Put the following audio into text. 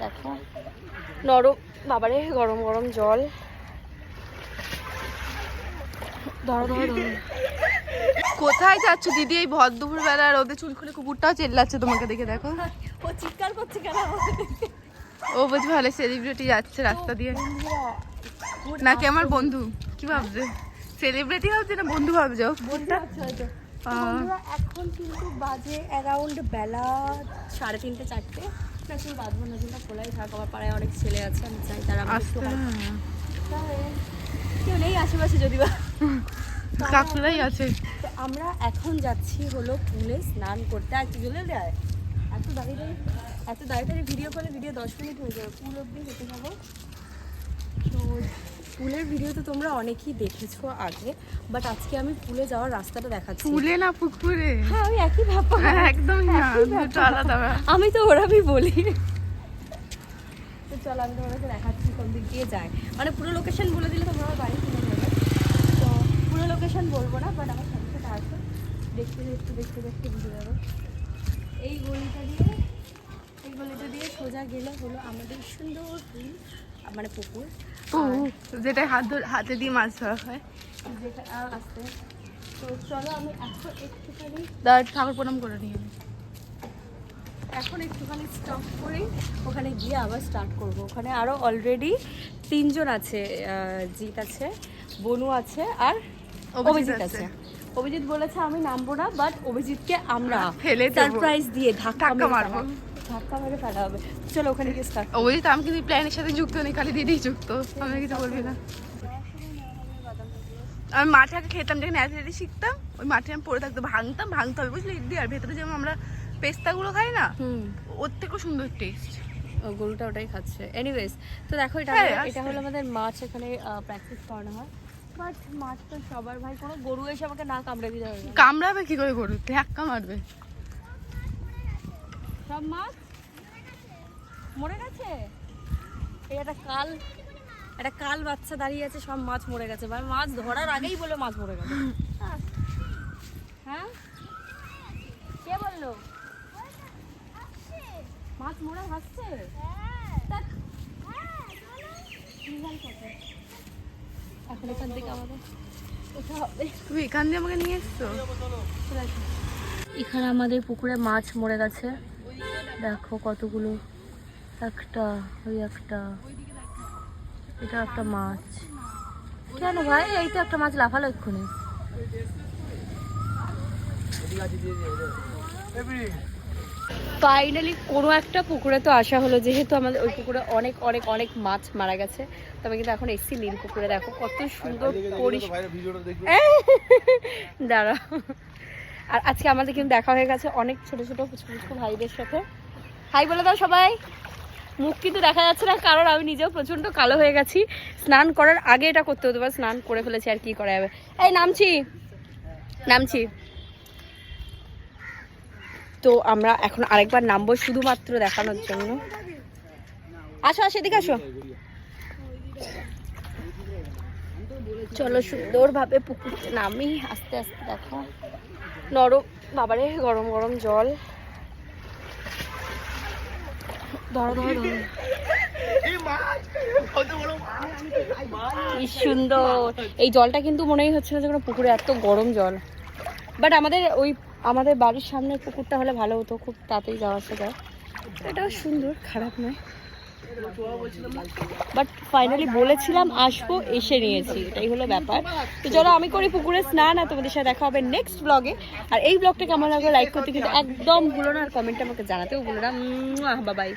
দেখো। নরম বাবারে গরম গরম জল। ধরো ধরো ধরো। কোথায় যাচ্ছ দিদি? এই ভর দুপুর বেলা রোদে চুল খুলে কুকুরটাও চেল্লাচ্ছে তোমাকে দেখে দেখো। ও চিৎকার করছে কেন? ও বুঝি ভালো সেলিব্রিটি যাচ্ছে রাস্তা দিয়ে। নাকি আমার বন্ধু? কি ভাবছে? সেলিব্রিটি ভাবছে না বন্ধু ভাবছে? আহ, বন্ধুরা, এখন কিন্তু বাজে অ্যারাউন্ড বেলা সাড়ে তিনটে চারটে। না শুধু বাজবো না খোলাই থাক আমার পাড়ায় অনেক ছেলে আছে আমি চাই তারা। কেউ নেই আশেপাশে যদি বা কাকুরাই আছে। আমরা এখন যাচ্ছি হলো পুলে স্নান করতে। আর কি জলে দেয় এত দাঁড়িয়ে এত দাঁড়িয়ে ভিডিও করে ভিডিও দশ মিনিট হয়ে যাবে। পুল অব্দি যেতে যাব। পুলের ভিডিও তো তোমরা অনেকেই দেখেছ আগে বাট আজকে আমি পুলে যাওয়ার রাস্তাটা দেখাচ্ছি। ফুলে না পুকুরে? হ্যাঁ আমি একই ব্যাপার ব্যাপার। আলাদা আমি তো ওরামই বলি। তো চলো আমি তোমাদেরকে দেখাচ্ছি কোন দিক দিয়ে যায়। মানে পুরো লোকেশন বলে দিলে তোমরা আমার বাড়ি চলে যাবে। তো পুরো লোকেশন বলব না বাট আমার সাথে সাথে আসো দেখতে দেখতে দেখতে দেখতে বুঝে যাবে। এই গলিটা দিয়ে এই গলিটা দিয়ে সোজা গেলে হলো আমাদের সুন্দর পুল মানে পুকুর যেটা হাত ধরে হাতে দিয়ে মাছ ধরা হয় যেটা আসতে তো চলো আমি এখন একটুখানি ঠাকুর প্রণাম করে নিয়ে নি। এখন একটুখানি স্টপ করে ওখানে গিয়ে আবার স্টার্ট করব ওখানে আরও অলরেডি তিনজন আছে জিৎ আছে বনু আছে আর অভিজিৎ আছে। অভিজিৎ বলেছে আমি নামবো না বাট অভিজিৎকে আমরা ফেলে দেবো। সারপ্রাইজ দিয়ে ধাক্কা ধাক্কা মারবো। ধাক্কা মেরে ফেলা হবে। চলো ওখানে গিয়ে স্টার্ট ওই তো আমি কিন্তু প্ল্যানের সাথে যুক্ত নেই খালি দিদিই যুক্ত। আমি কিছু বলবি না। আমি মাঠে আগে খেতাম যখন অ্যাথলেটিক শিখতাম ওই মাঠে আমি পড়ে থাকতো ভাঙতাম ভাঙতে হবে বুঝলি দিদি? আর ভেতরে যেমন আমরা পেস্তাগুলো খাই না ওর থেকেও সুন্দর টেস্ট ও, গরুটা ওটাই খাচ্ছে। এনিওয়েজ তো দেখো এটা হ্যাঁ। এটা হলো আমাদের মাছ এখানে প্র্যাকটিস করানো হয়। বাট মাছ তো সবার ভাই কোনো গরু এসে আমাকে না কামড়ে দিয়ে যাবে। কামড়াবে কি করে গরু? ধাক্কা মারবে। সব মাছ? মরে গেছে? একটা কাল একটা কাল বাচ্চা দাঁড়িয়ে আছে সব মাছ মরে গেছে। ভাই মাছ ধরার আগেই বলে মাছ মরে গেছে। হ্যাঁ? কে বলল? মাছ মরে ভাসছে। এখন এখান থেকে আমাদের তুমি এখান দিয়ে আমাকে নিয়ে এসছো? এখানে আমাদের পুকুরে মাছ মরে গেছে। দেখো কতগুলো। একটা ওই একটা। এটা একটা মাছ। কেন ভাই? এই তো একটা মাছ লাফালো এক্ষুনি। ফাইনালি কোনো একটা পুকুরে তো আসা হলো। যেহেতু আমাদের ওই পুকুরে অনেক অনেক অনেক মাছ মারা গেছে তবে কিন্তু এখন এসছি নীল পুকুরে। দেখো কত সুন্দর পরিষ্কার। দাঁড়া আর আজকে আমাদের কিন্তু দেখা হয়ে গেছে অনেক ছোট ছোট পুচকু পুচকু ভাইদের সাথে। হাই বলে দাও সবাই। মুখ কিন্তু দেখা যাচ্ছে না, কারণ আমি নিজেও প্রচণ্ড কালো হয়ে গেছি। স্নান করার আগে এটা করতে হতো, বা স্নান করে ফেলেছি আর কি করা যাবে। এই, নামছি। নামছি। তো আমরা এখন আরেকবার নামবো শুধুমাত্র দেখানোর জন্য। আসো আসো, এদিকে আসো। চলো, সুন্দরভাবে পুকুরতে নামি, আস্তে আস্তে দেখো। নরম, বাবারে, গরম গরম জল। ধরো ধরো ধরো। কি সুন্দর। এই জলটা কিন্তু মনেই হচ্ছে না যে কোনো পুকুরে এত গরম জল। বাট আমাদের ওই আমাদের বাড়ির সামনের পুকুরটা হলে ভালো হতো খুব তাড়াতাড়ি যাওয়া আসা যায়। এটাও সুন্দর খারাপ নয়। বাট ফাইনালি বলেছিলাম, আসব, এসে নিয়েছি। এটাই হলো ব্যাপার। তো চলো আমি করি পুকুরে স্নান আর তোমাদের সাথে দেখা হবে নেক্সট ব্লগে আর এই ব্লগটা কেমন লাগল লাইক করতে কিন্তু একদম ভুলো না, আর কমেন্টটা আমাকে জানাতেও ভুলো না। বাবাই